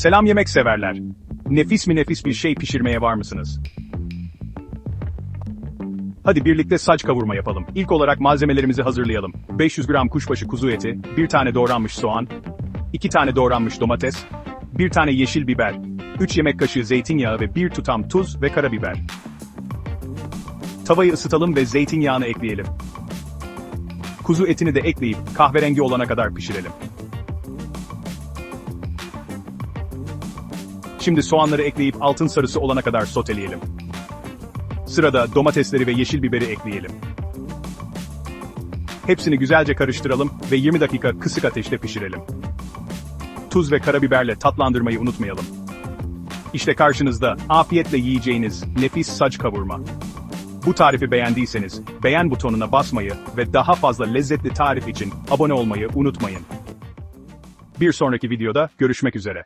Selam yemek severler. Nefis mi nefis bir şey pişirmeye var mısınız? Hadi birlikte saç kavurma yapalım. İlk olarak malzemelerimizi hazırlayalım. 500 gram kuşbaşı kuzu eti, 1 tane doğranmış soğan, 2 tane doğranmış domates, 1 tane yeşil biber, 3 yemek kaşığı zeytinyağı ve 1 tutam tuz ve karabiber. Tavayı ısıtalım ve zeytinyağını ekleyelim. Kuzu etini de ekleyip kahverengi olana kadar pişirelim. Şimdi soğanları ekleyip altın sarısı olana kadar soteleyelim. Sırada domatesleri ve yeşil biberi ekleyelim. Hepsini güzelce karıştıralım ve 20 dakika kısık ateşte pişirelim. Tuz ve karabiberle tatlandırmayı unutmayalım. İşte karşınızda afiyetle yiyeceğiniz nefis saç kavurma. Bu tarifi beğendiyseniz beğen butonuna basmayı ve daha fazla lezzetli tarif için abone olmayı unutmayın. Bir sonraki videoda görüşmek üzere.